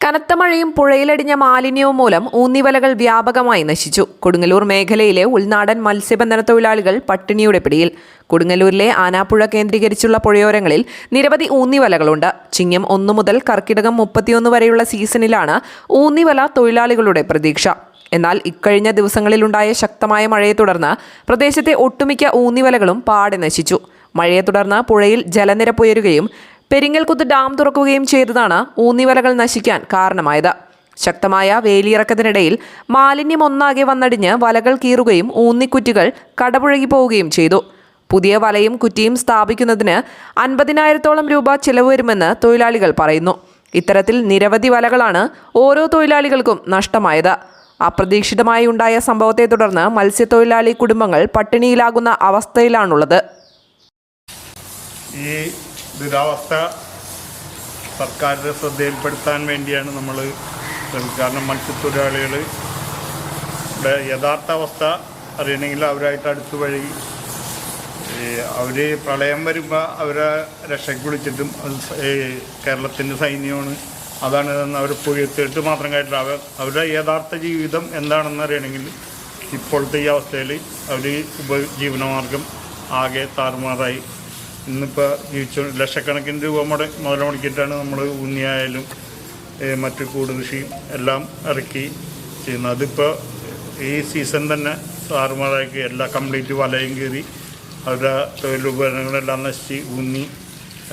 കനത്ത മഴയും പുഴയിലടിഞ്ഞ മാലിന്യവും മൂലം ഊന്നിവലകൾ വ്യാപകമായി നശിച്ചു. കൊടുങ്ങല്ലൂർ മേഖലയിലെ ഉൾനാടൻ മത്സ്യബന്ധന തൊഴിലാളികൾ പട്ടിണിയുടെ പിടിയിൽ. കൊടുങ്ങല്ലൂരിലെ ആനാപ്പുഴ കേന്ദ്രീകരിച്ചുള്ള പുഴയോരങ്ങളിൽ നിരവധി ഊന്നിവലകളുണ്ട്. ചിങ്ങം ഒന്നു മുതൽ കർക്കിടകം മുപ്പത്തിയൊന്ന് വരെയുള്ള സീസണിലാണ് ഊന്നിവല തൊഴിലാളികളുടെ പ്രതീക്ഷ. എന്നാൽ ഇക്കഴിഞ്ഞ ദിവസങ്ങളിലുണ്ടായ ശക്തമായ മഴയെ തുടർന്ന് പ്രദേശത്തെ ഒട്ടുമിക്ക ഊന്നിവലകളും പാടെ നശിച്ചു. മഴയെ തുടർന്ന് പുഴയിൽ ജലനിരപ്പ് ഉയരുകയും പെരിങ്ങൽകുത്ത് ഡാം തുറക്കുകയും ചെയ്തതാണ് ഊന്നിവലകൾ നശിക്കാൻ കാരണമായത്. ശക്തമായ വേലിയിറക്കത്തിനിടയിൽ മാലിന്യം ഒന്നാകെ വന്നടിഞ്ഞ് വലകൾ കീറുകയും ഊന്നിക്കുറ്റികൾ കടപുഴകി പോവുകയും ചെയ്തു. പുതിയ വലയും കുറ്റിയും സ്ഥാപിക്കുന്നതിന് അൻപതിനായിരത്തോളം രൂപ ചിലവ് വരുമെന്ന് തൊഴിലാളികൾ പറയുന്നു. ഇത്തരത്തിൽ നിരവധി വലകളാണ് ഓരോ തൊഴിലാളികൾക്കും നഷ്ടമായത്. അപ്രതീക്ഷിതമായി ഉണ്ടായ സംഭവത്തെ തുടർന്ന് മത്സ്യത്തൊഴിലാളി കുടുംബങ്ങൾ പട്ടിണിയിലാകുന്ന അവസ്ഥയിലാണുള്ളത്. ഈ ദുരാവസ്ഥ സർക്കാരിന്റെ ശ്രദ്ധയിൽപ്പെടുത്താൻ വേണ്ടിയാണ് നമ്മൾ കാരണം മത്സ്യത്തൊഴിലാളികളുടെ യഥാർത്ഥ അവസ്ഥ അറിയണമെങ്കിൽ അവരായിട്ട് അടുത്ത് വഴി അവർ പ്രളയം വരുമ്പോൾ അവരെ രക്ഷയ്ക്ക് വിളിച്ചിട്ടും കേരളത്തിന്റെ സൈന്യമാണ് അതാണ് അവർ പുകഴ്ത്തിയിട്ട് മാത്രം കേട്ടില്ല. അവർ അവരുടെ യഥാർത്ഥ ജീവിതം എന്താണെന്ന് അറിയണമെങ്കിൽ ഇപ്പോഴത്തെ ഈ അവസ്ഥയിൽ അവർ ഉപജീവനമാർഗം ആകെ താറുമാറായി. ഇന്നിപ്പോൾ ജീവിച്ചു ലക്ഷക്കണക്കിന് രൂപ മുട മുതൽ മുടക്കിയിട്ടാണ് നമ്മൾ ഉണ്ണിയായാലും മറ്റു കൂട് കൃഷിയും എല്ലാം ഇറക്കി ചെയ്യുന്നത്. അതിപ്പോൾ ഈ സീസൺ തന്നെ സാറുമാരാക്കി എല്ലാ കംപ്ലീറ്റ് വലയും കയറി അവരുടെ തൊഴിലുപകരണങ്ങളെല്ലാം നശിച്ച് ഊന്നി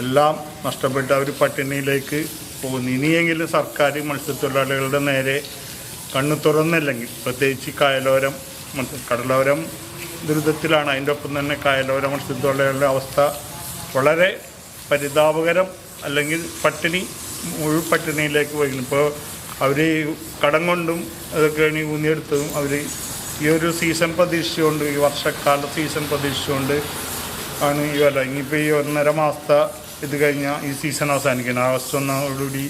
എല്ലാം നഷ്ടപ്പെട്ട് അവർ പട്ടിണിയിലേക്ക് പോകുന്നു. ഇനിയെങ്കിലും സർക്കാർ മത്സ്യത്തൊഴിലാളികളുടെ നേരെ കണ്ണ് തുറന്നില്ലെങ്കിൽ പ്രത്യേകിച്ച് കായലോരം കടലോരം ദുരിതത്തിലാണ്. അതിന്റെ ഒപ്പം തന്നെ കായലോര മത്സ്യത്തൊഴിലാളികളുടെ അവസ്ഥ വളരെ പരിതാപകരം അല്ലെങ്കിൽ പട്ടിണി മുഴു പട്ടിണിയിലേക്ക് പോയിരുന്നു. ഇപ്പോൾ അവർ കടം കൊണ്ടും അതൊക്കെയാണ് ഈ ഊന്നിയെടുത്തതും അവർ ഈ ഒരു സീസൺ പ്രതീക്ഷിച്ചുകൊണ്ട് ഈ വർഷക്കാല സീസൺ പ്രതീക്ഷിച്ചുകൊണ്ട് ആണ് ഈ വില ഇനിയിപ്പോൾ ഈ ഒന്നര മാസത്തെ ഇത് കഴിഞ്ഞാൽ ഈ സീസൺ അവസാനിക്കണം. ആഗസ്റ്റ് ഒന്നോടുകൂടി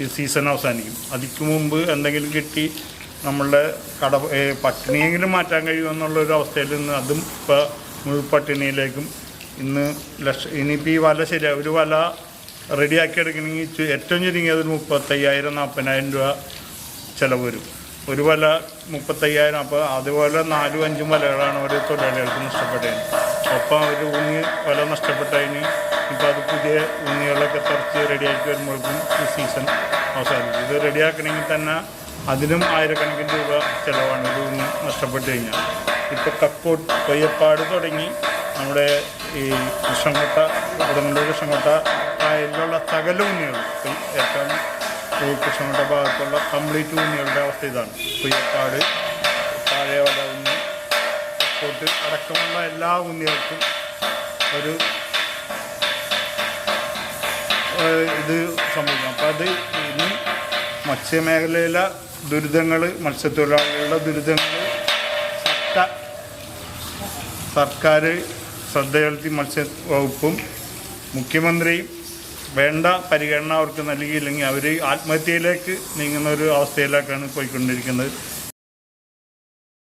ഈ സീസൺ അവസാനിക്കും. അതിക്ക് മുമ്പ് എന്തെങ്കിലും കിട്ടി നമ്മളുടെ കട പട്ടിണിയെങ്കിലും മാറ്റാൻ കഴിയുമെന്നുള്ളൊരു അവസ്ഥയിൽ നിന്ന് അതും ഇപ്പോൾ മുഴുപട്ടിണിയിലേക്കും ഇന്ന് ലക്ഷ ഇനിയിപ്പോൾ ഈ വല ശരിയാ ഒരു വല റെഡിയാക്കി എടുക്കണമെങ്കിൽ ഏറ്റവും ചുരുങ്ങിയത് ഒരു മുപ്പത്തയ്യായിരം നാൽപ്പതിനായിരം രൂപ ചിലവ് വരും. ഒരു വല മുപ്പത്തയ്യായിരം അപ്പോൾ അതുപോലെ നാലും അഞ്ചും വലകളാണ് ഓരോ തൊഴിലാളികൾക്ക് നഷ്ടപ്പെട്ടതിന് ഒപ്പം ഒരു ഊന്നി വല നഷ്ടപ്പെട്ടതിന് ഇപ്പോൾ അത് പുതിയ ഊന്നികളൊക്കെ തുറച്ച് റെഡിയാക്കി വരുമ്പോഴേക്കും ഈ സീസൺ അവസാനിക്കും. ഇത് റെഡിയാക്കണമെങ്കിൽ തന്നെ അതിനും ആയിരക്കണക്കിന് രൂപ ചിലവാണ് ഒരു ഊന്നി നഷ്ടപ്പെട്ട് കഴിഞ്ഞാൽ ഇപ്പോൾ കക്കോട്ട് കൊയ്യപ്പാട് തുടങ്ങി നമ്മുടെ ഈ കൃഷ്ണൻകൊട്ട ഉടനൂർ കൃഷ്ണൻകൊട്ട കായലിലുള്ള സകല ഊന്നികളും ഏറ്റവും ഈ കൃഷ്ണൻകോട്ട ഭാഗത്തുള്ള കംപ്ലീറ്റ് ഊന്നികളുടെ അവസ്ഥ ഇതാണ്. പുയ്യപ്പാട് താഴെ വല ഊന്നി കക്കോട്ട് അടക്കമുള്ള എല്ലാ ഊന്നികൾക്കും ഒരു ഇത് സംഭവിക്കും അപ്പം അത് ഇനി മത്സ്യമേഖലയിലെ ദുരിതങ്ങൾ മത്സ്യത്തൊഴിലാളികളുടെ ദുരിതങ്ങൾ സർക്കാർ ശ്രദ്ധ ചെലുത്തി മത്സ്യ വകുപ്പും മുഖ്യമന്ത്രിയും വേണ്ട പരിഗണന അവർക്ക് നൽകിയില്ലെങ്കിൽ അവർ ആത്മഹത്യയിലേക്ക് നീങ്ങുന്ന ഒരു അവസ്ഥയിലേക്കാണ് പോയിക്കൊണ്ടിരിക്കുന്നത്.